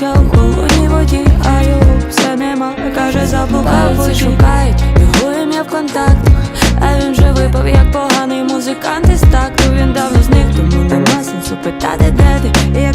Життя у холодній воді, а його все нема. Каже, заблукав, шукають його ім'я в контактах А він вже випав, як поганий музикант із такту. Він давно зник, тому нема сенсу питати, де ти і як